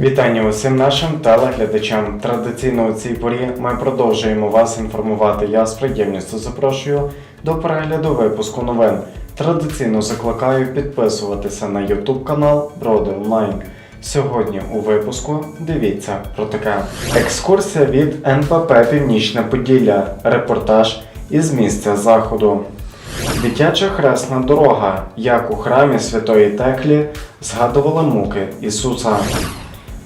Вітання усім нашим телеглядачам. Традиційно у цій порі ми продовжуємо вас інформувати. Я з приємністю запрошую до перегляду випуску новин. Традиційно закликаю підписуватися на YouTube канал Броди Онлайн. Сьогодні у випуску дивіться про таке: екскурсія від НПП Північне Поділля, репортаж із місця заходу. Дитяча хресна дорога, як у храмі Святої Теклі згадували муки Ісуса.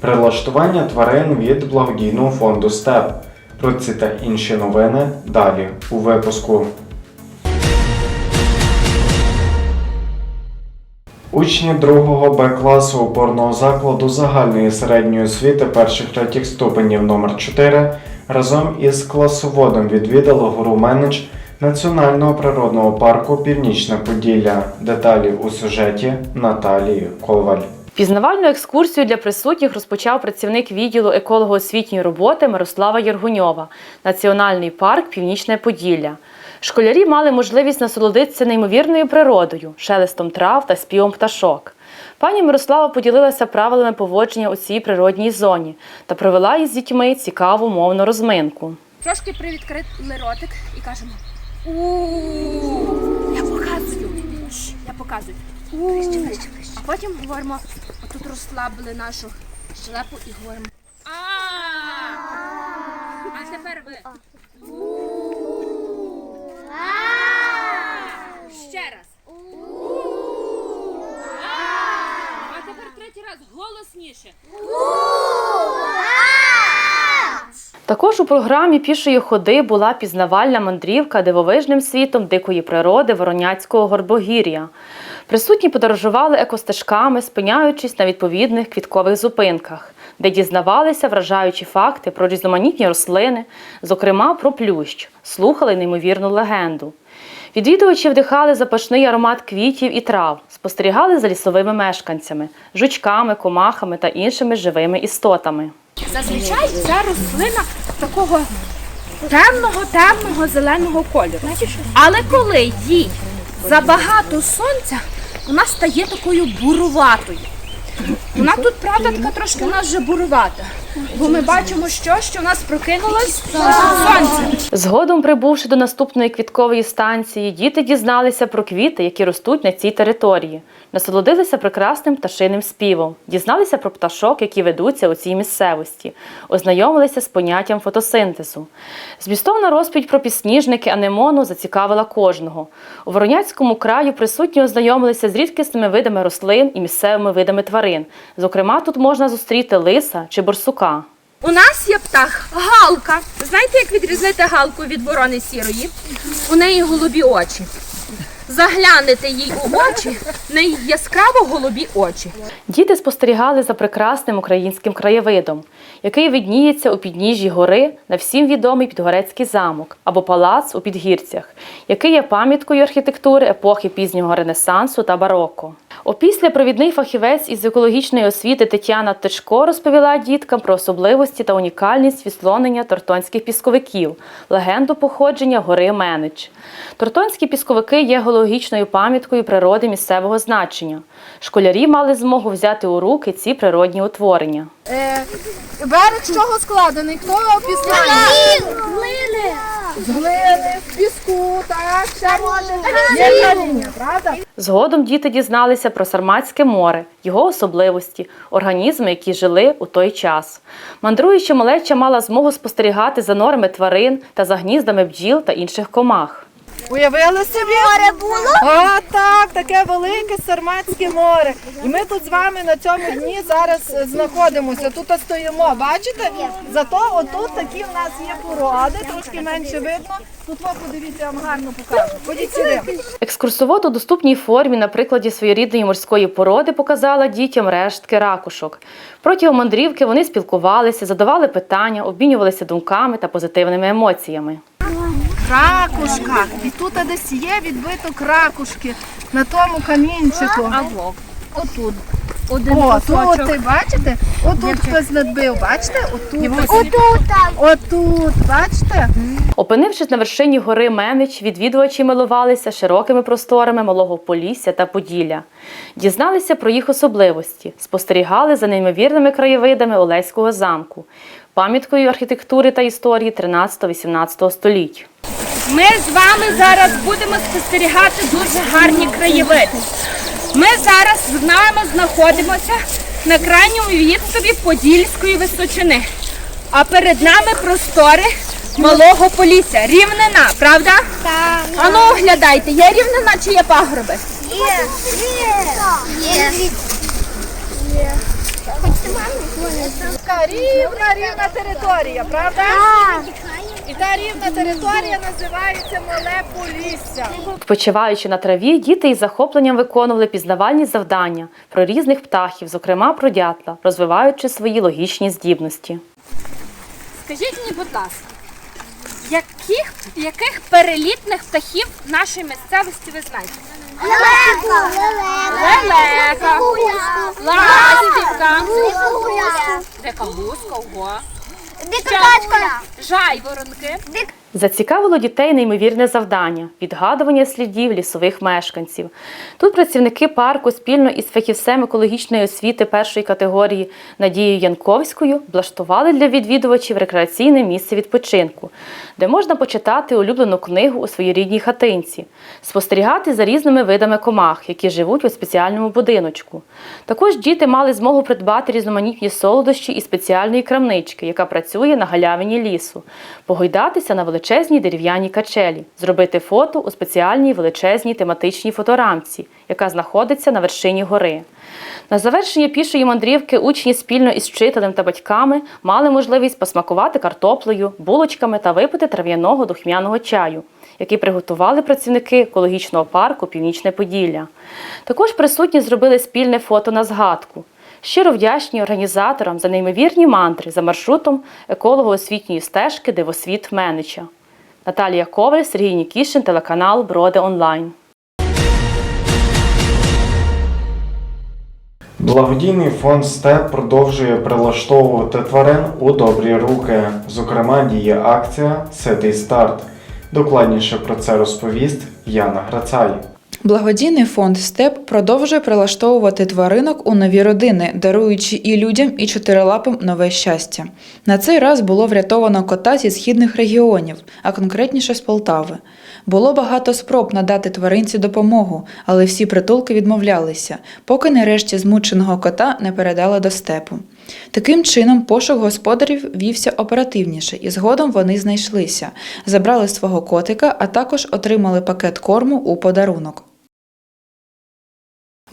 Прилаштування тварин від благодійного фонду СТЕП. Про ці та інші новини далі у випуску. Учні 2 Б класу опорного закладу загальної середньої освіти перших третіх ступенів номер 4 разом із класоводом відвідали гору Менедж Національного природного парку Північне Поділля. Деталі у сюжеті Наталії Коваль. Пізнавальну екскурсію для присутніх розпочав працівник відділу еколого-освітньої роботи Мирослава Єргуньова, Національний парк Північне Поділля. Школярі мали можливість насолодитися неймовірною природою, шелестом трав та співом пташок. Пані Мирослава поділилася правилами поводження у цій природній зоні та провела із дітьми цікаву мовну розминку. Трошки привідкрили ротик і кажемо у Я показую. Я показую. А потім говоримо, отут розслабили нашу шлепу і говоримо. А тепер ви. Ще раз. А тепер третій раз голосніше. Також у програмі пішої ходи була пізнавальна мандрівка дивовижним світом дикої природи Вороняцького горбогір'я. Присутні подорожували екостежками, спиняючись на відповідних квіткових зупинках, де дізнавалися вражаючі факти про різноманітні рослини, зокрема про плющ, слухали неймовірну легенду. Відвідувачі вдихали запашний аромат квітів і трав, спостерігали за лісовими мешканцями, жучками, комахами та іншими живими істотами. Зазвичай ця рослина такого темного, темного зеленого кольору. Але коли їй забагато сонця, вона стає такою буруватою. Вона тут, правда, така трошки у нас вже бурувата. Бо ми бачимо, що, що в нас прокинулось. Згодом, прибувши до наступної квіткової станції, діти дізналися про квіти, які ростуть на цій території, насолодилися прекрасним пташиним співом, дізналися про пташок, які ведуться у цій місцевості, ознайомилися з поняттям фотосинтезу. Змістовна розповідь про підсніжники анемону зацікавила кожного. У Вороняцькому краю присутні ознайомилися з рідкісними видами рослин і місцевими видами тварин. Зокрема, тут можна зустріти лиса чи борсука. У нас є птах галка. Знаєте, як відрізнити галку від ворони сірої? У неї голубі очі. Заглянете їй у очі, в неї яскраво голубі очі. Діти спостерігали за прекрасним українським краєвидом, який видніється у підніжжі гори на всім відомий Підгорецький замок або палац у Підгірцях, який є пам'яткою архітектури епохи пізнього Ренесансу та бароко. Опісля провідний фахівець із екологічної освіти Тетяна Тишко розповіла діткам про особливості та унікальність відслонення тортонських пісковиків, легенду походження гори Менич. Тортонські пісковики є геологічною пам'яткою природи місцевого значення. Школярі мали змогу взяти у руки ці природні утворення. Е, берег з чого складений? Хто опізнає? Глини! З глини, піску, так, ще може. Є правда? Згодом діти дізналися про Сарматське море, його особливості, організми, які жили у той час. Мандруючи малеча мала змогу спостерігати за норами тварин та за гніздами бджіл та інших комах. Уявили собі? Море було? А, так, таке велике Сарматське море. І ми тут з вами на цьому дні зараз е, знаходимося. Тут стоїмо, бачите? Зато отут такі в нас є породи, трошки менше видно. Тут ви подивіться, я вам гарно покажу. Ходіть сюди. Екскурсовод у доступній формі на прикладі своєрідної морської породи показала дітям рештки ракушок. Протягом мандрівки вони спілкувалися, задавали питання, обмінювалися думками та позитивними емоціями. Ракушка. І тут десь є відбиток ракушки на тому камінчику. Отут. Один О, кусочок. тут, ти бачите? Отут хтось надбив, бачите? Отут. Отут. Отут, бачите? Опинившись на вершині гори Менич, відвідувачі милувалися широкими просторами малого Полісся та Поділля, дізналися про їх особливості, спостерігали за неймовірними краєвидами Олеського замку, пам'яткою архітектури та історії 13-18 століть. Ми з вами зараз будемо спостерігати дуже гарні краєвиди. Ми зараз з нами знаходимося на крайньому відступі Подільської височини. А перед нами простори малого полісся. Рівнина, правда? Так. Ану, оглядайте, є рівнина чи є пагорби? Така рівна, рівна територія, правда? І та рівна територія називається Мале Полісся. Відпочиваючи на траві, діти із захопленням виконували пізнавальні завдання про різних птахів, зокрема про дятла, розвиваючи свої логічні здібності. Скажіть мені, будь ласка, яких, яких перелітних птахів нашої місцевості ви знаєте? Лелека, ластівка, дика жай, воронки. Жайворонки. Зацікавило дітей неймовірне завдання відгадування слідів лісових мешканців. Тут працівники парку спільно із фахівцем екологічної освіти першої категорії Надією Янковською облаштували для відвідувачів рекреаційне місце відпочинку, де можна почитати улюблену книгу у своїй рідній хатинці, спостерігати за різними видами комах, які живуть у спеціальному будиночку. Також діти мали змогу придбати різноманітні солодощі із спеціальної крамнички, яка працює на галявині лісу, погойдатися на величезній дерев'яній качелі, зробити фото у спеціальній величезній тематичній фоторамці, яка знаходиться на вершині гори. На завершення пішої мандрівки учні спільно із вчителем та батьками мали можливість посмакувати картоплею, булочками та випити трав'яного духмяного чаю, який приготували працівники екологічного парку Північне Поділля. Також присутні зробили спільне фото на згадку. Щиро вдячні організаторам за неймовірні мантри за маршрутом еколого-освітньої стежки Дивосвіт Менича. Наталія Коваль, Сергій Нікішин, телеканал Броди Онлайн. Благодійний фонд СТЕП продовжує прилаштовувати тварин у добрі руки. Зокрема, діє акція Ситий старт. Докладніше про це розповість Яна Грацай. Благодійний фонд СТЕП продовжує прилаштовувати тваринок у нові родини, даруючи і людям, і чотирилапим нове щастя. На цей раз було врятовано кота зі східних регіонів, а конкретніше з Полтави. Було багато спроб надати тваринці допомогу, але всі притулки відмовлялися, поки нарешті змученого кота не передали до степу. Таким чином, пошук господарів вівся оперативніше, і згодом вони знайшлися, забрали свого котика, а також отримали пакет корму у подарунок.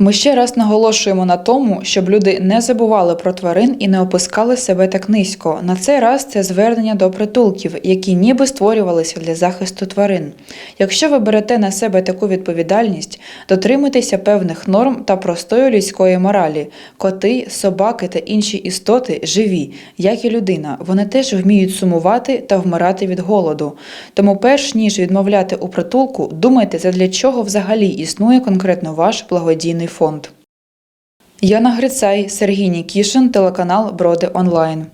Ми ще раз наголошуємо на тому, щоб люди не забували про тварин і не опускали себе так низько. На цей раз це звернення до притулків, які ніби створювалися для захисту тварин. Якщо ви берете на себе таку відповідальність, дотримуйтеся певних норм та простої людської моралі. Коти, собаки та інші істоти живі, як і людина. Вони теж вміють сумувати та вмирати від голоду. Тому, перш ніж відмовляти у притулку, думайте, задля чого взагалі існує конкретно ваш благодійний фонд. Яна Грицай, Сергій Нікішин, телеканал Броди Онлайн.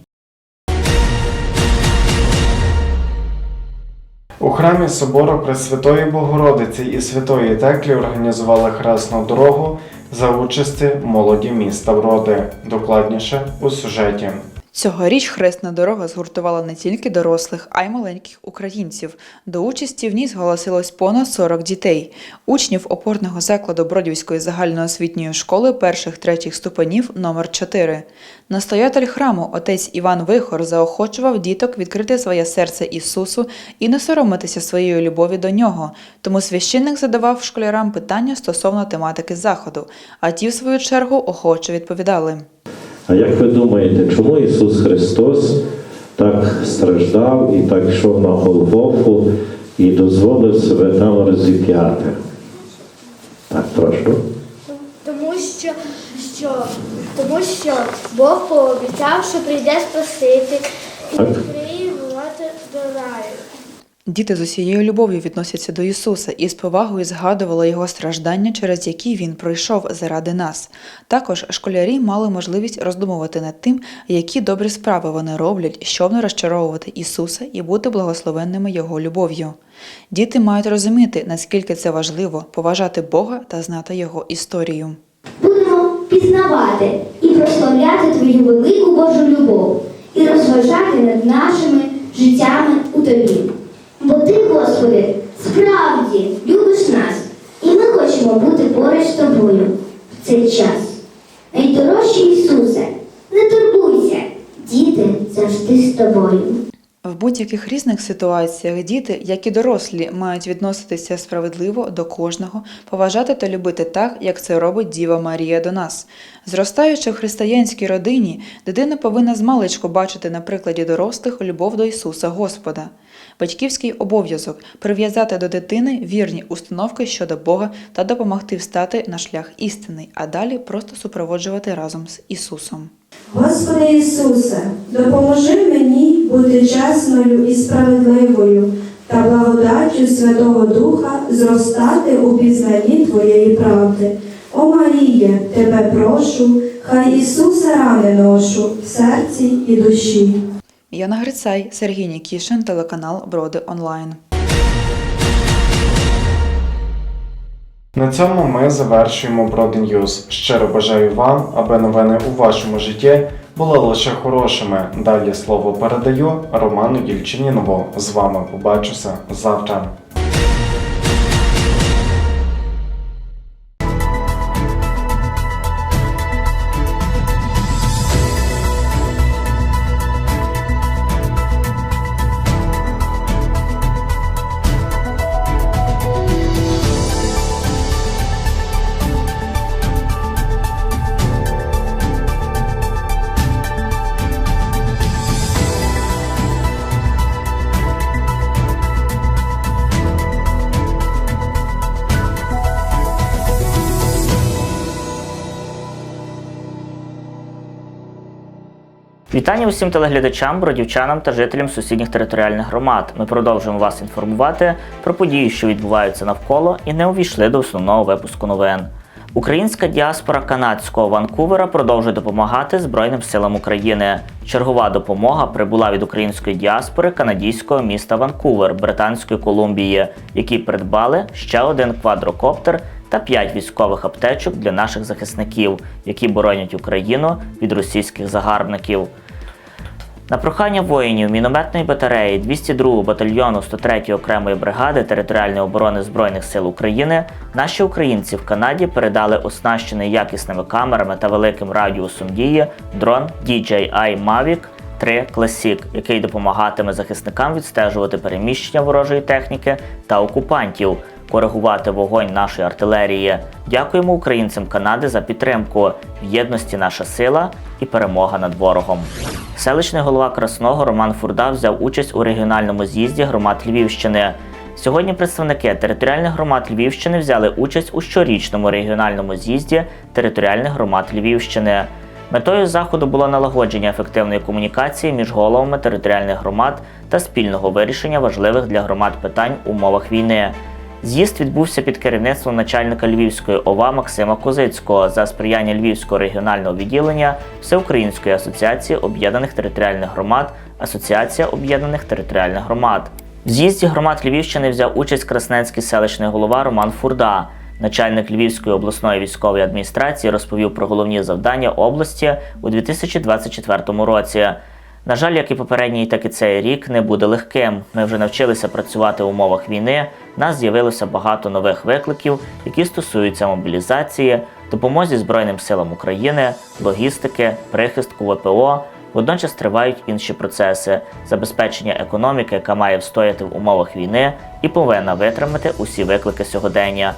У храмі собору Пресвятої Богородиці і Святої Теклі організували хресну дорогу за участі молоді міста Броди. Докладніше у сюжеті. Цьогоріч хресна дорога згуртувала не тільки дорослих, а й маленьких українців. До участі в ній зголосилось понад 40 дітей, учнів опорного закладу Бродівської загальноосвітньої школи перших третіх ступенів номер 4 Настоятель храму отець Іван Вихор заохочував діток відкрити своє серце Ісусу і не соромитися своєї любові до нього. Тому священник задавав школярам питання стосовно тематики заходу, а ті, в свою чергу, охоче відповідали. А як ви думаєте, чому Ісус Христос так страждав і так йшов на Голгофу і дозволив себе там розіп'яти? Так, прошу. Тому що, що, тому що Бог пообіцяв, що прийде Спаситель і відкриє ворота до раю. Діти з усією любов'ю відносяться до Ісуса і з повагою згадували його страждання, через які він пройшов заради нас. Також школярі мали можливість роздумувати над тим, які добрі справи вони роблять, щоб не розчаровувати Ісуса і бути благословенними Його любов'ю. Діти мають розуміти, наскільки це важливо поважати Бога та знати Його історію. Будемо пізнавати і прославляти Твою велику Божу любов і розважати над нашими життями у Тобі. Бо Ти, Господи, справді любиш нас, і ми хочемо бути поруч з Тобою в цей час. Найдорожчий Ісусе, не турбуйся, діти завжди з тобою. В будь-яких різних ситуаціях діти, як і дорослі, мають відноситися справедливо до кожного, поважати та любити так, як це робить Діва Марія до нас. Зростаючи в християнській родині, дитина повинна змалечку бачити на прикладі дорослих любов до Ісуса Господа. Батьківський обов'язок прив'язати до дитини вірні установки щодо Бога та допомогти встати на шлях істини, а далі просто супроводжувати разом з Ісусом. Господи Ісусе, допоможи мені бути чесною і справедливою та благодаттю Святого Духа зростати у пізнанні Твоєї правди. О Маріє, Тебе прошу, хай Ісуса рани ношу в серці і душі. Яна Грицай, Сергій Нікішин, телеканал Броди Онлайн. На цьому ми завершуємо Броди Ньюз. Щиро бажаю вам, аби новини у вашому житті були лише хорошими. Далі слово передаю Роману Дільчинінову. З вами побачуся завтра. Вітання усім телеглядачам, бродівчанам та жителям сусідніх територіальних громад. Ми продовжуємо вас інформувати про події, що відбуваються навколо, і не увійшли до основного випуску новин. Українська діаспора канадського Ванкувера продовжує допомагати Збройним силам України. Чергова допомога прибула від української діаспори канадійського міста Ванкувер Британської Колумбії, які придбали ще один квадрокоптер та 5 військових аптечок для наших захисників, які боронять Україну від російських загарбників. На прохання воїнів мінометної батареї 202 батальйону 103 окремої бригади територіальної оборони Збройних сил України наші українці в Канаді передали оснащений якісними камерами та великим радіусом дії дрон DJI Mavic 3 Classic, який допомагатиме захисникам відстежувати переміщення ворожої техніки та окупантів, коригувати вогонь нашої артилерії. Дякуємо українцям Канади за підтримку. В єдності наша сила і перемога над ворогом. Селищний голова Красного Роман Фурда взяв участь у регіональному з'їзді громад Львівщини. Сьогодні представники територіальних громад Львівщини взяли участь у щорічному регіональному з'їзді територіальних громад Львівщини. Метою заходу було налагодження ефективної комунікації між головами територіальних громад та спільного вирішення важливих для громад питань в умовах війни. З'їзд відбувся під керівництвом начальника Львівської ОВА Максима Козицького за сприяння Львівського регіонального відділення Всеукраїнської асоціації об'єднаних територіальних громад Асоціація об'єднаних територіальних громад. В з'їзді громад Львівщини взяв участь красненський селищний голова Роман Фурда. Начальник Львівської обласної військової адміністрації розповів про головні завдання області у 2024 році. На жаль, як і попередній, так і цей рік не буде легким. Ми вже навчилися працювати в умовах війни. Нас з'явилося багато нових викликів, які стосуються мобілізації, допомозі Збройним силам України, логістики, прихистку ВПО. Водночас тривають інші процеси забезпечення економіки, яка має встояти в умовах війни і повинна витримати усі виклики сьогодення.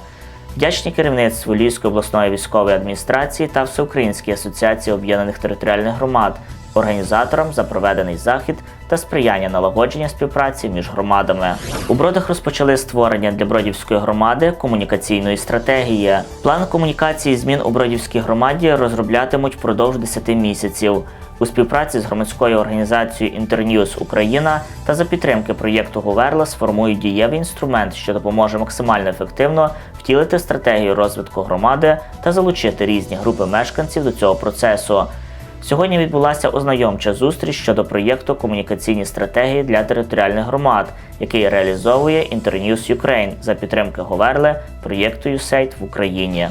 Вдячні керівництву Львівської обласної військової адміністрації та Всеукраїнській асоціації об'єднаних територіальних громад, організаторам за проведений захід та сприяння налагодження співпраці між громадами. У бродах розпочали створення для бродівської громади комунікаційної стратегії. План комунікації змін у бродівській громаді розроблятимуть впродовж 10 місяців. У співпраці з громадською організацією Інтерньюз Україна та за підтримки проєкту Говерла сформують дієвий інструмент, що допоможе максимально ефективно втілити стратегію розвитку громади та залучити різні групи мешканців до цього процесу. Сьогодні відбулася ознайомча зустріч щодо проєкту комунікаційні стратегії для територіальних громад, який реалізовує Internews Ukraine за підтримки Говерли проєкту USAID в Україні.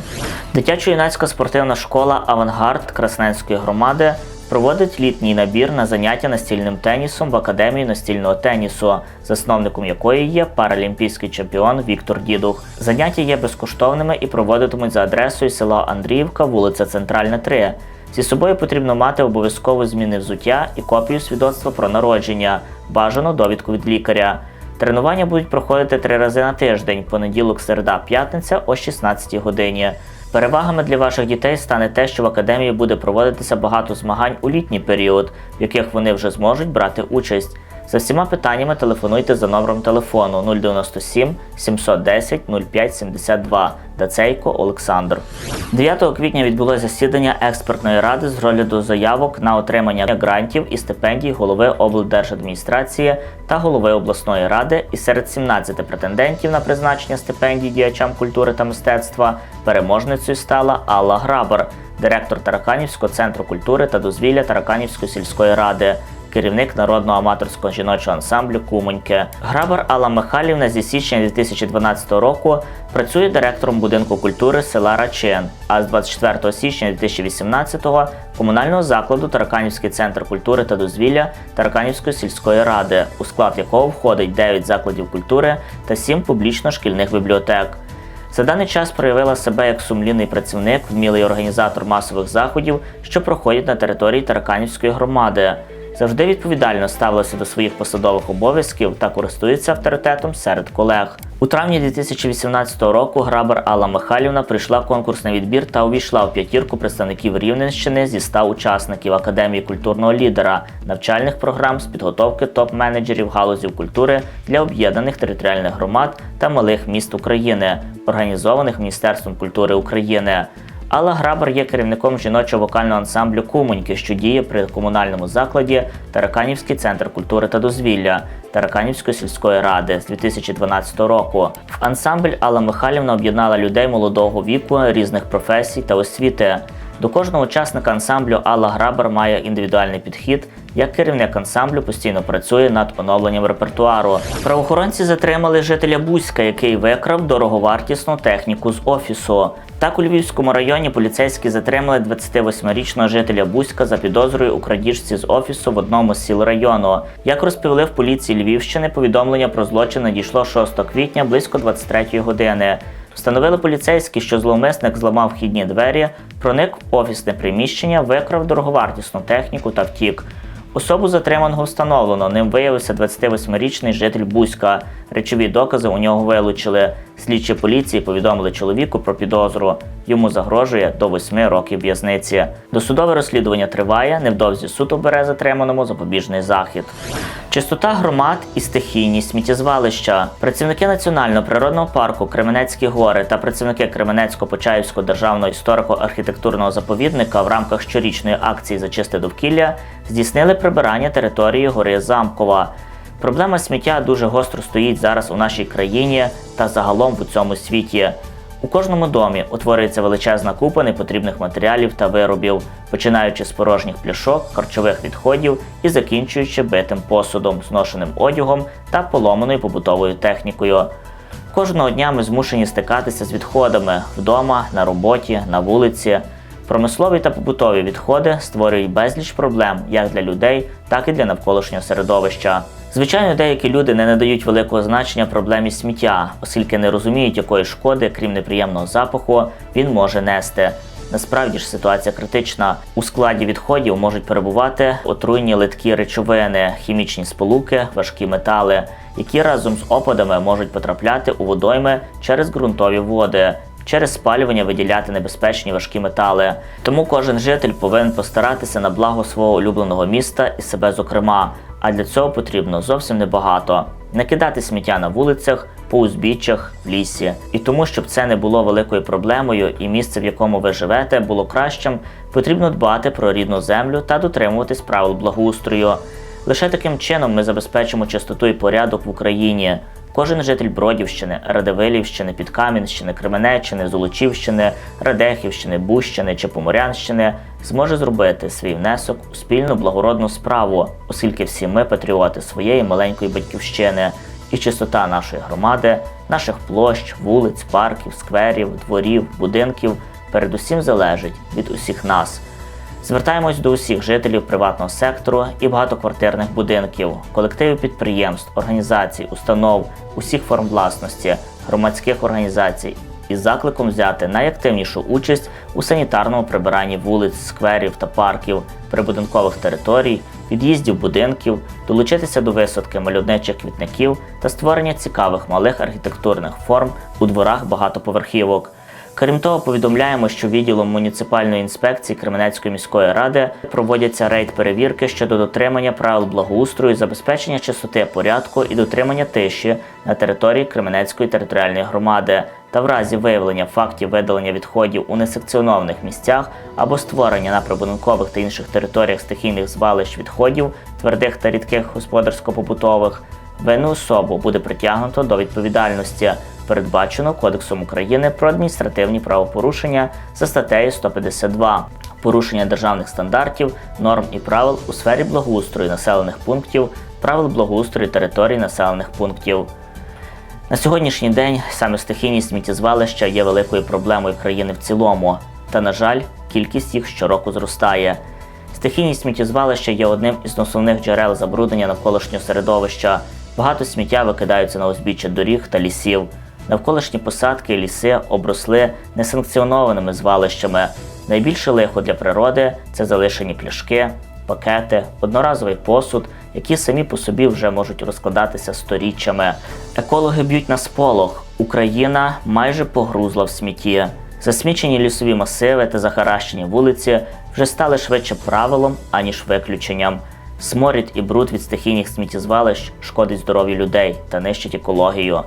Дитячо-юнацька спортивна школа Авангард Красненської громади проводить літній набір на заняття настільним тенісом в академії настільного тенісу, засновником якої є паралімпійський чемпіон Віктор Дідух. Заняття є безкоштовними і проводитимуть за адресою села Андріївка, вулиця Центральна, 3. Зі собою потрібно мати обов'язково зміни взуття і копію свідоцтва про народження, бажану довідку від лікаря. Тренування будуть проходити три рази на тиждень: понеділок, середа, п'ятниця о 16 годині. Перевагами для ваших дітей стане те, що в академії буде проводитися багато змагань у літній період, в яких вони вже зможуть брати участь. За всіма питаннями телефонуйте за номером телефону 097 710 05 72 Дацейко Олександр. 9 квітня відбулося засідання експертної ради з розгляду заявок на отримання грантів і стипендій голови облдержадміністрації та голови обласної ради. І серед 17 претендентів на призначення стипендій діячам культури та мистецтва переможницею стала Алла Грабар, директор Тараканівського центру культури та дозвілля Тараканівської сільської ради керівник народного аматорського жіночого ансамблю Кумоньки. Грабар Алла Михайлівна зі січня 2012 року працює директором будинку культури села Рачин, а з 24 січня 2018-го комунального закладу Тараканівський центр культури та дозвілля Тараканівської сільської ради, у склад якого входить 9 закладів культури та 7 публічно-шкільних бібліотек. За даний час проявила себе як сумлінний працівник, вмілий організатор масових заходів, що проходять на території Тараканівської громади. Завжди відповідально ставилася до своїх посадових обов'язків та користується авторитетом серед колег. У травні 2018 року грабар Алла Михайлівна прийшла в конкурсний відбір та увійшла в п'ятірку представників Рівненщини зі 100 учасників Академії культурного лідера, навчальних програм з підготовки топ-менеджерів галузів культури для об'єднаних територіальних громад та малих міст України, організованих Міністерством культури України. Алла Грабар є керівником жіночого вокального ансамблю Кумоньки, що діє при комунальному закладі Тараканівський центр культури та дозвілля Тараканівської сільської ради з 2012 року. В ансамбль Алла Михайлівна об'єднала людей молодого віку, різних професій та освіти. До кожного учасника ансамблю Алла Грабар має індивідуальний підхід. Як керівник ансамблю постійно працює над оновленням репертуару. Правоохоронці затримали жителя Бузька, який викрав дороговартісну техніку з офісу. Так у Львівському районі поліцейські затримали 28-річного жителя Бузька за підозрою у крадіжці з офісу в одному з сіл району. Як розповіли в поліції Львівщини, повідомлення про злочин надійшло 6 квітня близько 23 години. Встановили поліцейські, що зловмисник зламав вхідні двері, проник в офісне приміщення, викрав дороговартісну техніку та втік. Особу затриманого встановлено. Ним виявився 28-річний житель Бузька. Речові докази у нього вилучили. Слідчі поліції повідомили чоловіку про підозру. Йому загрожує до 8 років в'язниці. Досудове розслідування триває. Невдовзі суд обере затриманому запобіжний захід. Чистота громад і стихійні сміттєзвалища. Працівники Національного природного парку Кременецькі гори та працівники Кременецько-Почаївського державного історико-архітектурного заповідника в рамках щорічної акції Зачисти довкілля здійснили прибирання території гори Замкова. Проблема сміття дуже гостро стоїть зараз у нашій країні та загалом в цьому світі. У кожному домі утворюється величезна купа непотрібних матеріалів та виробів, починаючи з порожніх пляшок, харчових відходів і закінчуючи битим посудом, зношеним одягом та поломаною побутовою технікою. Кожного дня ми змушені стикатися з відходами вдома, на роботі, на вулиці. Промислові та побутові відходи створюють безліч проблем як для людей, так і для навколишнього середовища. Звичайно, деякі люди не надають великого значення проблемі сміття, оскільки не розуміють, якої шкоди, крім неприємного запаху, він може нести. Насправді ж ситуація критична. У складі відходів можуть перебувати отруйні литкі речовини, хімічні сполуки, важкі метали, які разом з опадами можуть потрапляти у водойми через ґрунтові води. Через спалювання виділяти небезпечні важкі метали. Тому кожен житель повинен постаратися на благо свого улюбленого міста і себе зокрема. А для цього потрібно зовсім небагато. Не кидати сміття на вулицях, по узбіччях, в лісі. І тому, щоб це не було великою проблемою, і місце, в якому ви живете, було кращим, потрібно дбати про рідну землю та дотримуватись правил благоустрою. Лише таким чином ми забезпечимо чистоту і порядок в Україні. Кожен житель Бродівщини, Радивилівщини, Підкам'янщини, Кременеччини, Золочівщини, Радехівщини, Бущини чи Поморянщини зможе зробити свій внесок у спільну благородну справу, оскільки всі ми патріоти своєї маленької батьківщини, і чистота нашої громади, наших площ, вулиць, парків, скверів, дворів, будинків передусім залежить від усіх нас. Звертаємось до усіх жителів приватного сектору і багатоквартирних будинків, колективів підприємств, організацій, установ, усіх форм власності, громадських організацій із закликом взяти найактивнішу участь у санітарному прибиранні вулиць, скверів та парків, прибудинкових територій, під'їздів будинків, долучитися до висадки мальовничих квітників та створення цікавих малих архітектурних форм у дворах багатоповерхівок. Крім того, повідомляємо, що відділом муніципальної інспекції Кременецької міської ради проводяться рейд-перевірки щодо дотримання правил благоустрою, забезпечення чистоти порядку і дотримання тиші на території Кременецької територіальної громади. Та в разі виявлення фактів видалення відходів у несекціонованих місцях або створення на прибудинкових та інших територіях стихійних звалищ відходів, твердих та рідких господарсько-побутових, винну особу буде притягнуто до відповідальності, передбачено Кодексом України про адміністративні правопорушення за статтею 152 порушення державних стандартів, норм і правил у сфері благоустрою населених пунктів, правил благоустрою територій населених пунктів. На сьогоднішній день саме стихійні сміттєзвалища є великою проблемою країни в цілому, та, на жаль, кількість їх щороку зростає. Стихійні сміттєзвалища є одним із основних джерел забруднення навколишнього середовища. Багато сміття викидаються на узбіччя доріг та лісів. Навколишні посадки і ліси обросли несанкціонованими звалищами. Найбільше лихо для природи це залишені пляшки, пакети, одноразовий посуд, які самі по собі вже можуть розкладатися сторіччями. Екологи б'ють на сполох. Україна майже погрузла в смітті. Засмічені лісові масиви та захаращені вулиці вже стали швидше правилом, аніж виключенням. Сморід і бруд від стихійних сміттєзвалищ шкодить здоров'ю людей та нищить екологію.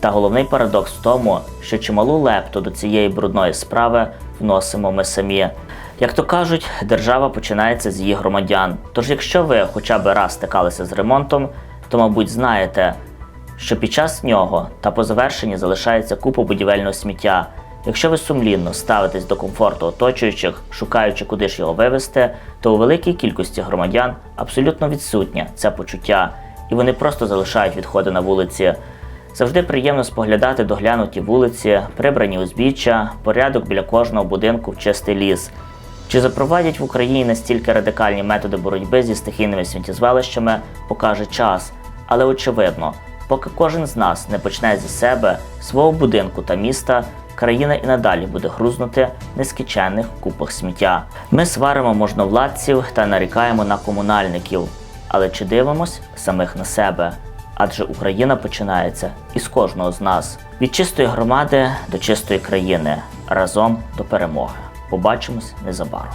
Та головний парадокс в тому, що чималу лепту до цієї брудної справи вносимо ми самі. Як то кажуть, держава починається з її громадян. Тож, якщо ви хоча б раз стикалися з ремонтом, то, мабуть, знаєте, що під час нього та по завершенні залишається купа будівельного сміття. Якщо ви сумлінно ставитесь до комфорту оточуючих, шукаючи куди ж його вивезти, то у великій кількості громадян абсолютно відсутнє це почуття, і вони просто залишають відходи на вулиці. Завжди приємно споглядати доглянуті вулиці, прибрані узбіччя, порядок біля кожного будинку в чистий ліс. Чи запровадять в Україні настільки радикальні методи боротьби зі стихійними сміттєзвалищами, покаже час. Але очевидно, поки кожен з нас не почне зі себе, свого будинку та міста, країна і надалі буде грузнути в купах сміття. Ми сваримо можновладців та нарікаємо на комунальників. Але чи дивимось самих на себе? Адже Україна починається із кожного з нас від чистої громади до чистої країни разом до перемоги. Побачимось незабаром.